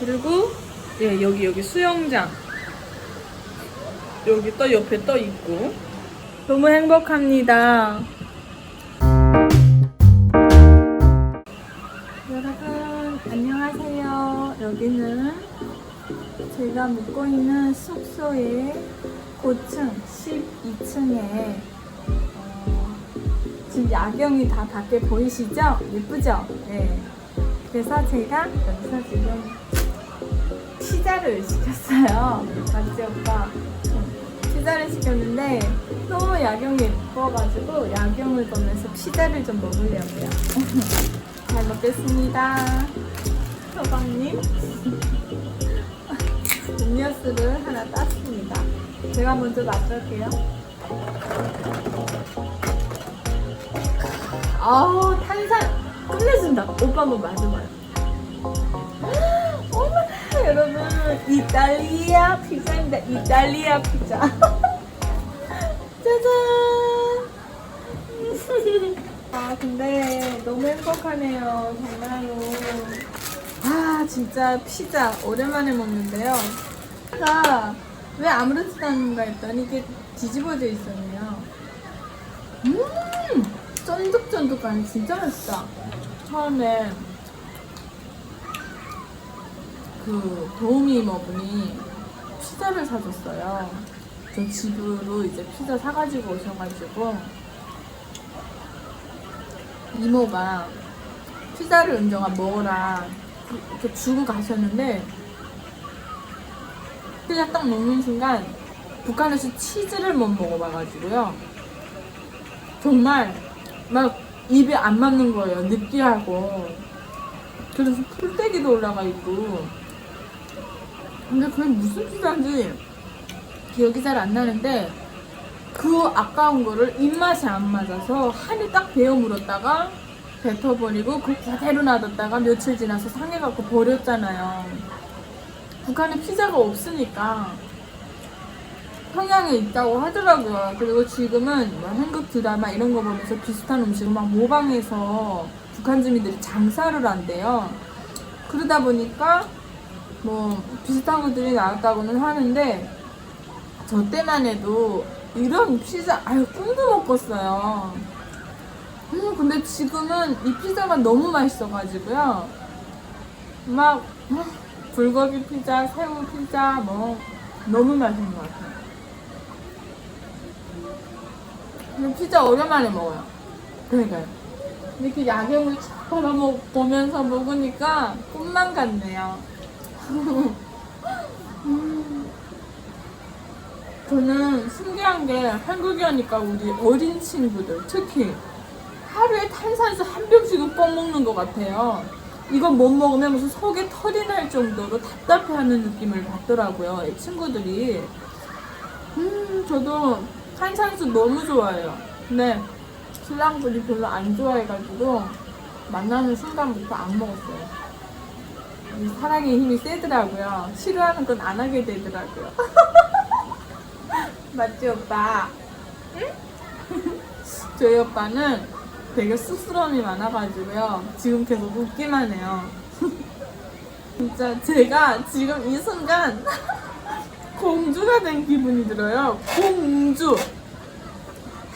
그리고 예 여기 여기 수영장 여기 또 옆에 또 있고 너무 행복합니다. 여러분 안녕하세요. 여기는 제가 묵고 있는 숙소의 고층 12층에 어, 지금 야경이 다 밖에 보이시죠? 예쁘죠? 네. 그래서 제가 여기서 지금 피자를 시켰어요. 맞지 오빠? 응. 피자를 시켰는데 너무 야경이 예뻐가지고 야경을 보면서 피자를 좀 먹으려고요. 잘 먹겠습니다. 서방님. 음료수를 하나 땄습니다. 제가 먼저 맛볼게요. 아우 탄산 끝내준다. 오빠 한번 마셔봐요. 여러분 이탈리아 피자입니다. 이탈리아 피자. 짜잔. 아 근데 너무 행복하네요 정말로. 아 진짜 피자 오랜만에 먹는데요. 피자 왜 아무렇지도 않은가 했더니 이게 뒤집어져 있었네요. 음 쫀득쫀득하니 진짜 맛있다. 처음에 그 도우미 이모분이 피자를 사줬어요. 저 집으로 이제 피자 사가지고 오셔가지고 이모가 피자를 은정아 먹어라 이렇게 주고 가셨는데 피자 딱 먹는 순간 북한에서 치즈를 못 먹어봐가지고요. 정말 막 입에 안 맞는 거예요. 느끼하고. 그래서 풀떼기도 올라가 있고. 근데 그게 무슨 피자인지 기억이 잘 안 나는데 그 아까운 거를 입맛이 안 맞아서 한이 딱 베어 물었다가 뱉어버리고 그 그대로 놔뒀다가 며칠 지나서 상해갖고 버렸잖아요. 북한에 피자가 없으니까 평양에 있다고 하더라고요. 그리고 지금은 뭐 한국 드라마 이런 거 보면서 비슷한 음식을 막 모방해서 북한 주민들이 장사를 한대요. 그러다 보니까 뭐 비슷한 것들이 나왔다고는 하는데 저 때만 해도 이런 피자 아유 꿈도 못 꿨어요. 음 근데 지금은 이 피자가 너무 맛있어가지고요. 막 음, 불고기 피자, 새우 피자 뭐 너무 맛있는 것 같아요. 피자 오랜만에 먹어요. 그러니까요. 이렇게 야경을 쫙 바라보면서 먹으니까 꿈만 같네요. 음. 저는 신기한 게 한국이니까 우리 어린 친구들 특히 하루에 탄산수 한 병씩은 꼭 먹는 것 같아요. 이건 못 먹으면 무슨 속에 털이 날 정도로 답답해하는 느낌을 받더라고요. 이 친구들이. 음, 저도 탄산수 너무 좋아해요. 근데 신랑분이 별로 안 좋아해가지고 만나는 순간부터 안 먹었어요. 이 사랑의 힘이 세더라고요. 싫어하는 건 안 하게 되더라고요. 맞지 오빠? 응? 저희 오빠는 되게 쑥스러움이 많아가지고요. 지금 계속 웃기만 해요. 진짜 제가 지금 이 순간 공주가 된 기분이 들어요. 공주.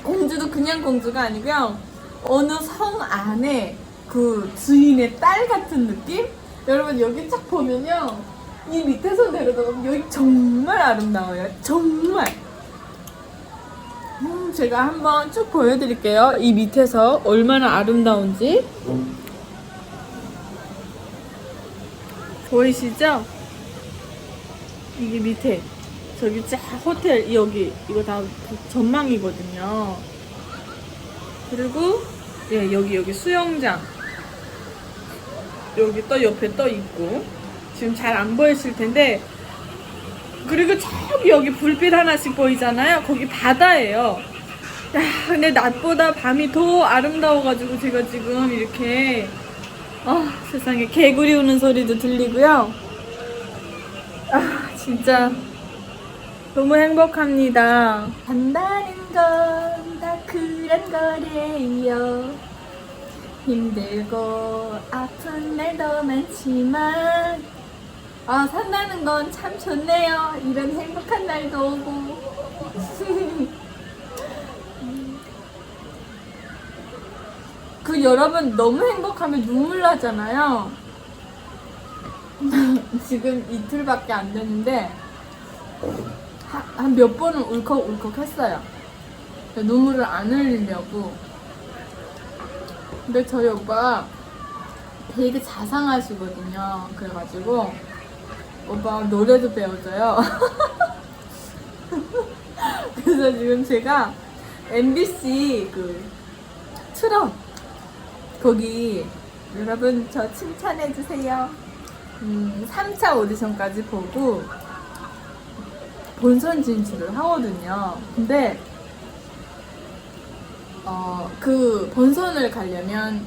공주도 그냥 공주가 아니고요. 어느 성 안에 그 주인의 딸 같은 느낌? 여러분 여기 쫙 보면요. 이 밑에서 내려다보면 여기 정말 아름다워요. 정말. 음, 제가 한번 쭉 보여드릴게요. 이 밑에서 얼마나 아름다운지. 보이시죠? 이게 밑에. 저기 쫙 호텔, 여기. 이거 다 전망이거든요. 그리고, 예, 여기, 여기 수영장. 여기 또 옆에 또 있고. 지금 잘 안 보이실 텐데, 그리고 저기 여기 불빛 하나씩 보이잖아요. 거기 바다예요. 야, 근데 낮보다 밤이 더 아름다워가지고 제가 지금 이렇게 아 세상에 개구리 우는 소리도 들리고요. 아 진짜 너무 행복합니다. 간다는 건 다 그런 거래요. 힘들고 아픈 날도 많지만 아, 산다는 건 참 좋네요. 이런 행복한 날도 오고. 그 여러분 너무 행복하면 눈물 나잖아요. 지금 이틀밖에 안 됐는데 한 몇 번은 울컥울컥 했어요. 눈물을 안 흘리려고. 근데 저희 오빠가 되게 자상하시거든요. 그래가지고 오빠 노래도 배워줘요. 그래서 지금 제가 MBC 그 트롯 거기 여러분 저 칭찬해 주세요. 음, 3차 오디션까지 보고 본선 진출을 하거든요. 근데 어, 그 본선을 가려면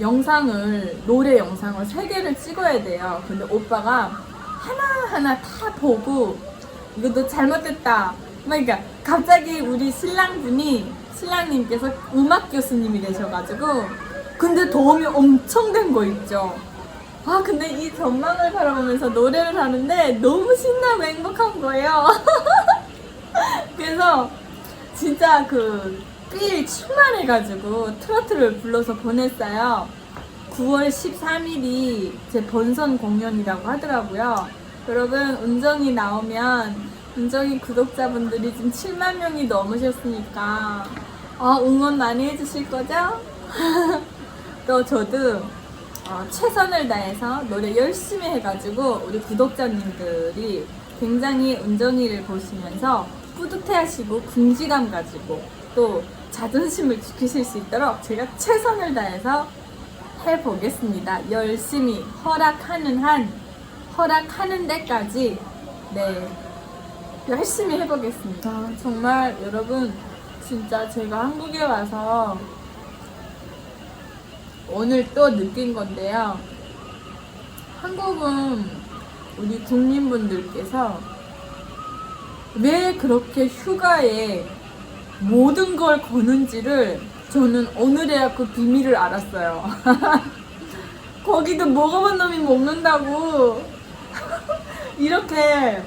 영상을 노래 영상을 세 개를 찍어야 돼요. 근데 오빠가 하나하나 다 보고 이것도 잘못됐다. 그러니까 갑자기 우리 신랑분이 신랑님께서 음악 교수님이 되셔가지고 근데 도움이 엄청 된 거 있죠. 아 근데 이 전망을 바라보면서 노래를 하는데 너무 신나고 행복한 거예요. 그래서 진짜 그 삘 충만해가지고 트로트를 불러서 보냈어요. 9월 13일이 제 본선 공연이라고 하더라고요. 여러분 은정이 나오면 은정이 구독자분들이 지금 7만 명이 넘으셨으니까 어, 응원 많이 해주실 거죠? 또 저도 어, 최선을 다해서 노래 열심히 해가지고 우리 구독자님들이 굉장히 은정이를 보시면서 뿌듯해하시고 궁지감 가지고 또 자존심을 지키실 수 있도록 제가 최선을 다해서 해보겠습니다. 열심히 허락하는 한 허락하는 데까지 네 열심히 해보겠습니다. 정말 여러분 진짜 제가 한국에 와서 오늘 또 느낀 건데요. 한국은 우리 국민분들께서 왜 그렇게 휴가에 모든 걸 거는지를 저는 오늘에야 그 비밀을 알았어요. 거기도 먹어본 놈이 먹는다고. 이렇게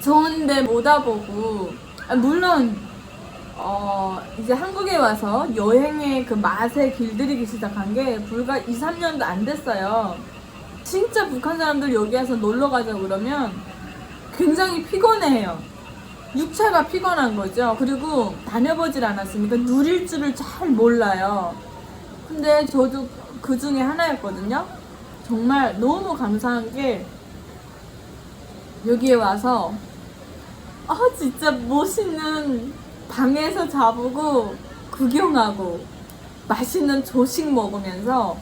좋은데 못 와보고. 아, 물론, 어, 이제 한국에 와서 여행의 그 맛에 길들이기 시작한 게 불과 2, 3년도 안 됐어요. 진짜 북한 사람들 여기 와서 놀러 가자 그러면 굉장히 피곤해해요. 육체가 피곤한 거죠. 그리고 다녀보질 않았으니까 누릴 줄을 잘 몰라요. 근데 저도 그 중에 하나였거든요. 정말 너무 감사한 게 여기에 와서 아 진짜 멋있는 방에서 자보고 구경하고 맛있는 조식 먹으면서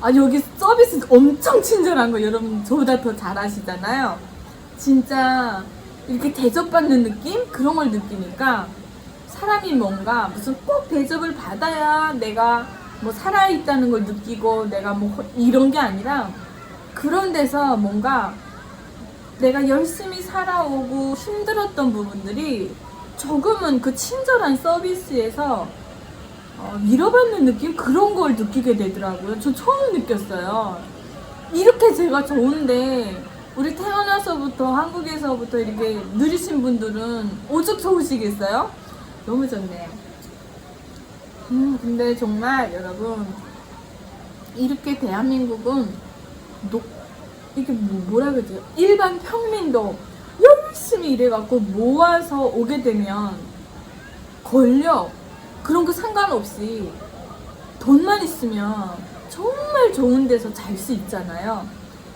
아 여기 서비스 엄청 친절한 거 여러분 저보다 더 잘 아시잖아요. 진짜 이렇게 대접받는 느낌? 그런 걸 느끼니까 사람이 뭔가 무슨 꼭 대접을 받아야 내가 뭐 살아있다는 걸 느끼고 내가 뭐 허- 이런 게 아니라 그런 데서 뭔가 내가 열심히 살아오고 힘들었던 부분들이 조금은 그 친절한 서비스에서 어, 밀어받는 느낌? 그런 걸 느끼게 되더라고요. 저 처음 느꼈어요. 이렇게 제가 좋은데 우리 태어나서부터 한국에서부터 이렇게 누리신 분들은 오죽 좋으시겠어요? 너무 좋네요. 음, 근데 정말 여러분 이렇게 대한민국은 노, 이게 뭐, 뭐라 그러지? 일반 평민도 열심히 일해갖고 모아서 오게 되면 권력 그런 거 상관없이 돈만 있으면 정말 좋은 데서 잘 수 있잖아요.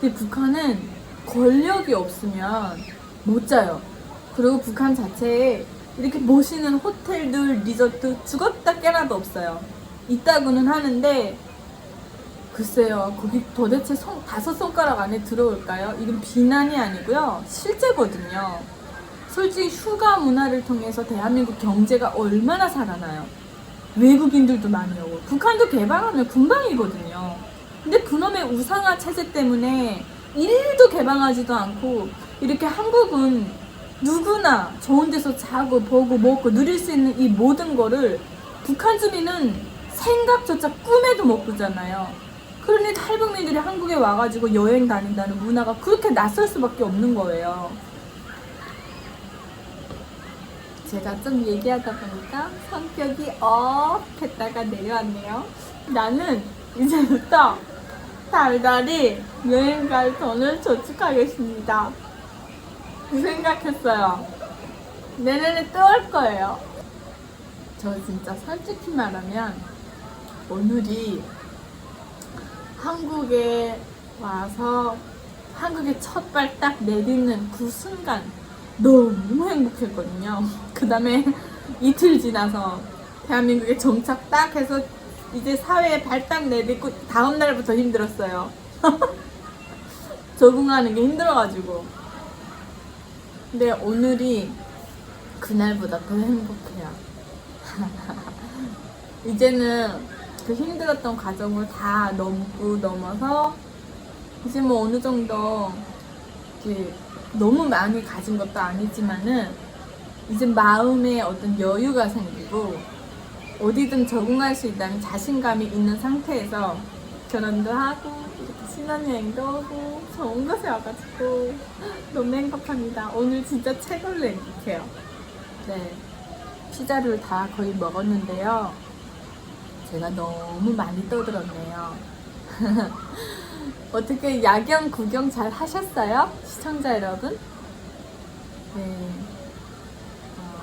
근데 북한은 권력이 없으면 못 자요. 그리고 북한 자체에 이렇게 멋있는 호텔들, 리조트 죽었다 깨나도 없어요. 있다고는 하는데 글쎄요, 거기 도대체 손, 다섯 손가락 안에 들어올까요? 이건 비난이 아니고요. 실제거든요. 솔직히 휴가 문화를 통해서 대한민국 경제가 얼마나 살아나요? 외국인들도 많이 오고 북한도 개방하면 금방이거든요. 근데 그놈의 우상화 체제 때문에 일도 개방하지도 않고 이렇게 한국은 누구나 좋은 데서 자고 보고 먹고 누릴 수 있는 이 모든 거를 북한 주민은 생각조차 꿈에도 못 꾸잖아요. 그러니 탈북민들이 한국에 와가지고 여행 다닌다는 문화가 그렇게 낯설 수밖에 없는 거예요. 제가 좀 얘기하다 보니까 성격이 업 했다가 내려왔네요. 나는 이제부터 달달이 여행 갈 돈을 저축하겠습니다. 그 생각했어요. 내년에 또 올 거예요. 저 진짜 솔직히 말하면 오늘이 한국에 와서 한국에 첫 발 딱 내딛는 그 순간 너무 행복했거든요. 그 다음에 이틀 지나서 대한민국에 정착 딱 해서 이제 사회에 발딱 내딛고 다음 날부터 힘들었어요. 적응하는 게 힘들어가지고. 근데 오늘이 그날보다 더 행복해요. 이제는 그 힘들었던 과정을 다 넘고 넘어서 이제 뭐 어느 정도 너무 많이 가진 것도 아니지만은 이제 마음에 어떤 여유가 생기고 어디든 적응할 수 있다는 자신감이 있는 상태에서 결혼도 하고 이렇게 신혼여행도 하고 좋은 곳에 와가지고 너무 행복합니다. 오늘 진짜 최고로 행복해요. 네. 피자를 다 거의 먹었는데요. 제가 너무 많이 떠들었네요. 어떻게 야경 구경 잘 하셨어요? 시청자 여러분? 네.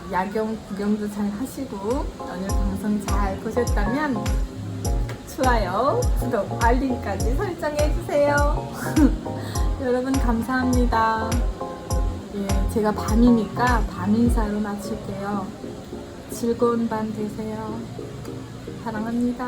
어, 야경 구경도 잘 하시고 오늘 방송 잘 보셨다면 좋아요, 구독, 알림까지 설정해 주세요. 여러분 감사합니다. 예, 제가 밤이니까 밤 인사로 마칠게요. 즐거운 밤 되세요. 사랑합니다.